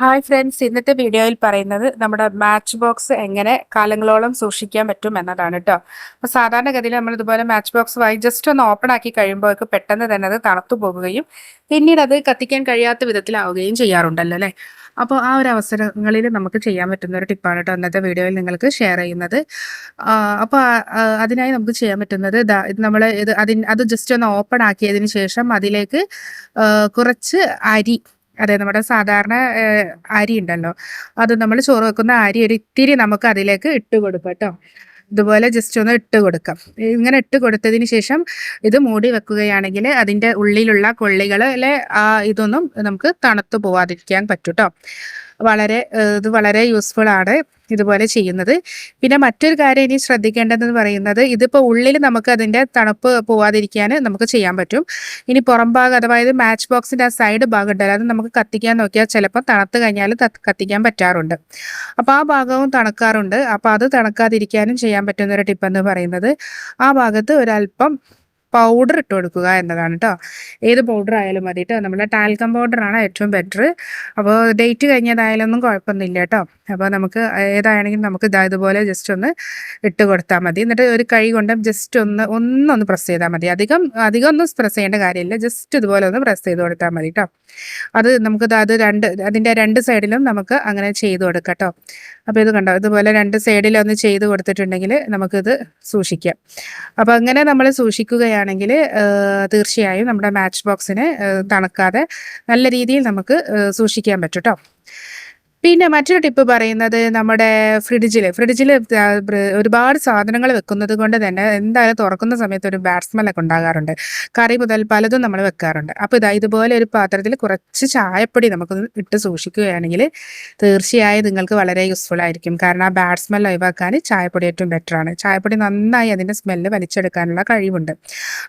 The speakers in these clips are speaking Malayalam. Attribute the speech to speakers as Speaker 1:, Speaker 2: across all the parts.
Speaker 1: ഹായ് ഫ്രണ്ട്സ് ഇന്നത്തെ വീഡിയോയിൽ പറയുന്നത് നമ്മുടെ മാച്ച് ബോക്സ് എങ്ങനെ കാലങ്ങളോളം സൂക്ഷിക്കാൻ പറ്റും എന്നതാണ് കേട്ടോ അപ്പോൾ സാധാരണഗതിയിൽ നമ്മൾ ഇതുപോലെ മാച്ച് ബോക്സ് വായി ജസ്റ്റ് ഒന്ന് ഓപ്പൺ ആക്കി കഴിയുമ്പോഴേക്ക് പെട്ടെന്ന് തന്നെ അത് തണുത്തു പോകുകയും പിന്നീട് അത് കത്തിക്കാൻ കഴിയാത്ത വിധത്തിലാവുകയും ചെയ്യാറുണ്ടല്ലോ അല്ലേ? അപ്പോൾ ആ ഒരു അവസരങ്ങളിൽ നമുക്ക് ചെയ്യാൻ പറ്റുന്ന ഒരു ടിപ്പാണ് കേട്ടോ ഇന്നത്തെ വീഡിയോയിൽ നിങ്ങൾക്ക് ഷെയർ ചെയ്യുന്നത്. അപ്പോൾ അതിനായി നമുക്ക് ചെയ്യാൻ പറ്റുന്നത് നമ്മൾ ഇത് അതിന് അത് ജസ്റ്റ് ഒന്ന് ഓപ്പൺ ആക്കിയതിന് ശേഷം അതിലേക്ക് കുറച്ച് അരി അതെ നമ്മുടെ സാധാരണ അരി ഉണ്ടല്ലോ. അത് നമ്മൾ ചോറ് വെക്കുന്ന അരി ഒരു ഇത്തിരി നമുക്ക് അതിലേക്ക് ഇട്ട് കൊടുക്കാം കേട്ടോ ഇതുപോലെ ജസ്റ്റ് ഒന്ന് ഇട്ട് കൊടുക്കാം. ഇങ്ങനെ ഇട്ട് കൊടുത്തതിന് ശേഷം ഇത് മൂടി വെക്കുകയാണെങ്കിൽ അതിന്റെ ഉള്ളിലുള്ള കൊള്ളികളെ ആ ഇതൊന്നും നമുക്ക് തണുത്തു പോവാതിരിക്കാൻ പറ്റും കേട്ടോ വളരെ ഇത് വളരെ യൂസ്ഫുൾ ആണ്. ഇതുപോലെ ചെയ്യുന്നത്. പിന്നെ മറ്റൊരു കാര്യം ഇനി ശ്രദ്ധിക്കേണ്ടതെന്ന് പറയുന്നത് ഇതിപ്പോൾ ഉള്ളിൽ നമുക്ക് അതിന്റെ തണുപ്പ് പോവാതിരിക്കാൻ നമുക്ക് ചെയ്യാൻ പറ്റും. ഇനി പുറം ഭാഗം അതായത് മാച്ച് ബോക്സിന്റെ ആ സൈഡ് ഭാഗം ഉണ്ടല്ലോ അത് നമുക്ക് കത്തിക്കാൻ നോക്കിയാൽ ചിലപ്പോൾ തണുത്ത് കഴിഞ്ഞാൽ കത്തിക്കാൻ പറ്റാറുണ്ട്. അപ്പോൾ ആ ഭാഗവും തണുക്കാറുണ്ട്. അപ്പോൾ അത് തണുക്കാതിരിക്കാനും ചെയ്യാൻ പറ്റുന്ന ഒരു ടിപ്പ് എന്ന് പറയുന്നത് ആ ഭാഗത്ത് ഒരല്പം പൗഡർ ഇട്ട് കൊടുക്കുക എന്നതാണ് കേട്ടോ ഏത് പൗഡർ ആയാലും മതി കേട്ടോ നമ്മുടെ ടാൽക്കം പൗഡറാണ് ഏറ്റവും ബെറ്റർ അപ്പോൾ ഡേറ്റ് കഴിഞ്ഞതായാലൊന്നും കുഴപ്പമൊന്നുമില്ല കേട്ടോ അപ്പോൾ നമുക്ക് ഏതാണെങ്കിലും നമുക്ക് ഇതാ ഇതുപോലെ ജസ്റ്റ് ഒന്ന് ഇട്ട് കൊടുത്താൽ മതി. എന്നിട്ട് ഒരു കൈ കൊണ്ട് ജസ്റ്റ് ഒന്ന് ഒന്നൊന്ന് പ്രസ് ചെയ്താൽ മതി. അധികം അധികം ഒന്നും പ്രസ് ചെയ്യേണ്ട കാര്യമില്ല. ജസ്റ്റ് ഇതുപോലെ ഒന്ന് പ്രസ് ചെയ്ത് കൊടുത്താൽ മതി കേട്ടോ അത് നമുക്ക് അത് രണ്ട് അതിന്റെ രണ്ട് സൈഡിലും നമുക്ക് അങ്ങനെ ചെയ്ത് കൊടുക്കാം കേട്ടോ അപ്പോൾ ഇത് കണ്ടോ? ഇതുപോലെ രണ്ട് സൈഡിലൊന്ന് ചെയ്ത് കൊടുത്തിട്ടുണ്ടെങ്കിൽ നമുക്കിത് സൂക്ഷിക്കാം. അപ്പോൾ അങ്ങനെ നമ്മൾ സൂക്ഷിക്കുകയാണ് ചെയ്യുകയാണെങ്കിൽ തീർച്ചയായും നമ്മുടെ മാച്ച് ബോക്സിനെ തണുക്കാതെ നല്ല രീതിയിൽ നമുക്ക് സൂക്ഷിക്കാൻ പറ്റും കേട്ടോ പിന്നെ മറ്റൊരു ടിപ്പ് പറയുന്നത് നമ്മുടെ ഫ്രിഡ്ജിൽ ഫ്രിഡ്ജിൽ ഒരുപാട് സാധനങ്ങൾ വെക്കുന്നത് കൊണ്ട് തന്നെ എന്തായാലും തുറക്കുന്ന സമയത്ത് ഒരു ബാഡ് സ്മെല്ലൊക്കെ ഉണ്ടാകാറുണ്ട്. കറി മുതൽ പലതും നമ്മൾ വെക്കാറുണ്ട്. അപ്പോൾ ഇതാ ഇതുപോലെ ഒരു പാത്രത്തിൽ കുറച്ച് ചായപ്പൊടി നമുക്ക് ഇട്ട് സൂക്ഷിക്കുകയാണെങ്കിൽ തീർച്ചയായും നിങ്ങൾക്ക് വളരെ യൂസ്ഫുൾ ആയിരിക്കും. കാരണം ആ ബാഡ് സ്മെൽ ഒഴിവാക്കാൻ ചായപ്പൊടി ഏറ്റവും ബെറ്ററാണ് ചായപ്പൊടി നന്നായി അതിന്റെ സ്മെല്ല് വലിച്ചെടുക്കാനുള്ള കഴിവുണ്ട്.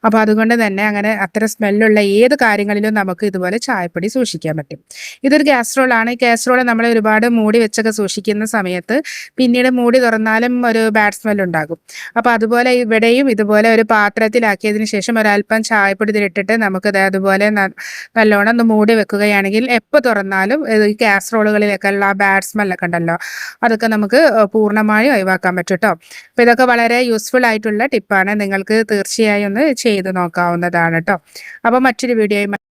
Speaker 1: അപ്പോൾ അതുകൊണ്ട് തന്നെ അങ്ങനെ അത്ര സ്മെല്ലുള്ള ഏത് കാര്യങ്ങളിലും നമുക്ക് ഇതുപോലെ ചായപ്പൊടി സൂക്ഷിക്കാൻ പറ്റും. ഇതൊരു കാസ്ട്രോളാണ് ഈ കാസ്ട്രോൾ നമ്മൾ ഒരുപാട് മൂടി വെച്ചൊക്കെ സൂക്ഷിക്കുന്ന സമയത്ത് പിന്നീട് മൂടി തുറന്നാലും ഒരു ബാഡ് സ്മെൽ ഉണ്ടാകും. അപ്പോൾ അതുപോലെ ഇവിടെയും ഇതുപോലെ ഒരു പാത്രത്തിലാക്കിയതിന് ശേഷം ഒരല്പം ചായപ്പൊടി ഇതിലിട്ടിട്ട് നമുക്ക് അതുപോലെ നല്ലോണം ഒന്ന് മൂടി വെക്കുകയാണെങ്കിൽ എപ്പോൾ തുറന്നാലും ഈ കാസറോളുകളിലേക്കുള്ള ആ ബാഡ് സ്മെല്ലൊക്കെ ഉണ്ടല്ലോ. അതൊക്കെ നമുക്ക് പൂർണമായും ഒഴിവാക്കാൻ പറ്റും കേട്ടോ അപ്പോൾ ഇതൊക്കെ വളരെ യൂസ്ഫുൾ ആയിട്ടുള്ള ടിപ്പാണ് നിങ്ങൾക്ക് തീർച്ചയായും ഒന്ന് ചെയ്ത് നോക്കാവുന്നതാണ് കേട്ടോ അപ്പോൾ മറ്റൊരു വീഡിയോയുമായി